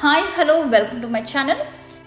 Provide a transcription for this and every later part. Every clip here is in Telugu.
Hi hello welcome to my channel.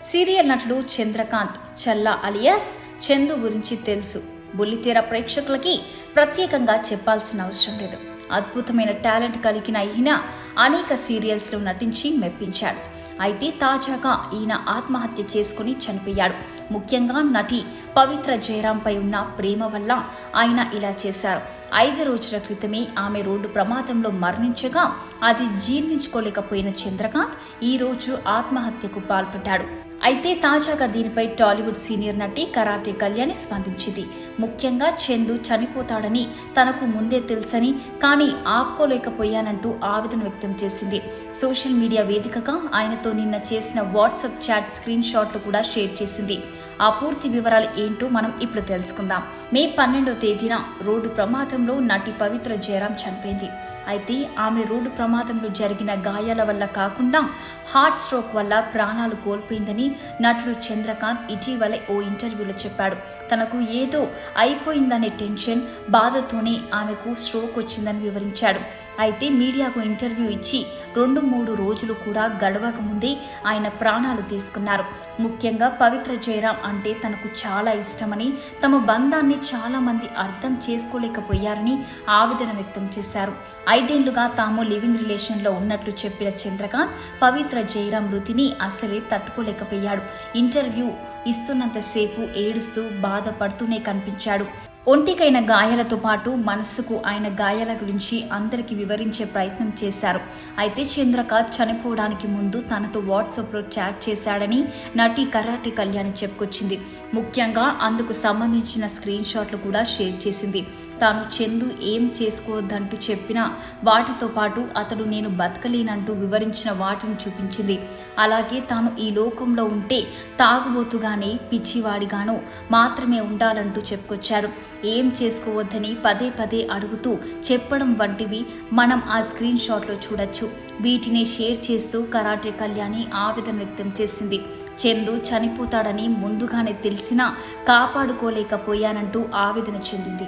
Serial నటుడు చంద్రకాంత్ చల్లా అలియాస్ చందు గురించి తెలుసు. బుల్లితెర ప్రేక్షకులకి ప్రత్యేకంగా చెప్పాల్సిన అవసరం లేదు. అద్భుతమైన టాలెంట్ కలిగిన ఈయన అనేక సీరియల్స్లో నటించి మెప్పించాడు. అయితే తాజాగా ఈయన ఆత్మహత్య చేసుకుని చనిపోయాడు. ముఖ్యంగా నటి పవిత్ర జయరాంపై ఉన్న ప్రేమ వల్ల ఆయన ఇలా చేశారు. ఐదు రోజుల క్రితమే ఆమె రోడ్డు ప్రమాదంలో మరణించగా అది జీర్ణించుకోలేకపోయిన చంద్రకాంత్ ఈ రోజు ఆత్మహత్యకు పాల్పడ్డాడు. అయితే తాజాగా దీనిపై టాలీవుడ్ సీనియర్ నటి కరాటే కళ్యాణి స్పందించింది. ముఖ్యంగా చందు చనిపోతాడని తనకు ముందే తెలుసని కానీ ఆపుకోలేకపోయానంటూ ఆవేదన వ్యక్తం చేసింది. సోషల్ మీడియా వేదికగా ఆయనతో నిన్న చేసిన వాట్సాప్ చాట్ స్క్రీన్ షాట్లు కూడా షేర్ చేసింది. ఆ పూర్తి వివరాలు ఏంటో మనం ఇప్పుడు తెలుసుకుందాం. మే పన్నెండో తేదీన రోడ్డు ప్రమాదంలో నటి పవిత్ర జయరాం చనిపోయింది. అయితే ఆమె రోడ్డు ప్రమాదంలో జరిగిన గాయాల వల్ల కాకుండా హార్ట్ స్ట్రోక్ వల్ల ప్రాణాలు కోల్పోయిందని నటుడు చంద్రకాంత్ ఇటీవల ఓ ఇంటర్వ్యూలో చెప్పాడు. తనకు ఏదో అయిపోయిందనే టెన్షన్ బాధతోనే ఆమెకు స్ట్రోక్ వచ్చిందని వివరించాడు. అయితే మీడియాకు ఇంటర్వ్యూ ఇచ్చి రెండు మూడు రోజులు కూడా గడవక ముందే ఆయన ప్రాణాలు తీసుకున్నారు. ముఖ్యంగా పవిత్ర జయరాం అంటే తనకు చాలా ఇష్టమని తమ బంధాన్ని చాలామంది అర్థం చేసుకోలేకపోయారని ఆవేదన వ్యక్తం చేశారు. ఐదేళ్ళుగా తాము లివింగ్ రిలేషన్లో ఉన్నట్లు చెప్పిన చంద్రకాంత్ పవిత్ర జయరాం మృతిని అసలే తట్టుకోలేకపోయాడు. ఇంటర్వ్యూ ఇస్తున్నంతసేపు ఏడుస్తూ బాధపడుతూనే కనిపించాడు. ఒంటికైన గాయాలతో పాటు మనస్సుకు ఆయన గాయాల గురించి అందరికీ వివరించే ప్రయత్నం చేశారు. అయితే చంద్రకాంత్ చనిపోవడానికి ముందు తనతో వాట్సాప్లో చాట్ చేశాడని నటి కరాటే కళ్యాణి చెప్పుకొచ్చింది. ముఖ్యంగా అందుకు సంబంధించిన స్క్రీన్ షాట్లు కూడా షేర్ చేసింది. తాను చందు ఏం చేసుకోవద్దంటూ చెప్పిన వాటితో పాటు అతడు నేను బతకలేనంటూ వివరించిన వాటిని చూపించింది. అలాగే తాను ఈ లోకంలో ఉంటే తాగుబోతుగానే పిచ్చివాడిగాను మాత్రమే ఉండాలంటూ చెప్పుకొచ్చారు ఏం చేసుకోవద్దని పదే పదే అడుగుతూ చెప్పడం వంటివి మనం ఆ స్క్రీన్ షాట్లో చూడొచ్చు. వీటిని షేర్ చేస్తూ కరాటే కళ్యాణి ఆవేదన వ్యక్తం చేసింది. చందు చనిపోతాడని ముందుగానే తెలిసినా కాపాడుకోలేకపోయానంటూ ఆవేదన చెందింది.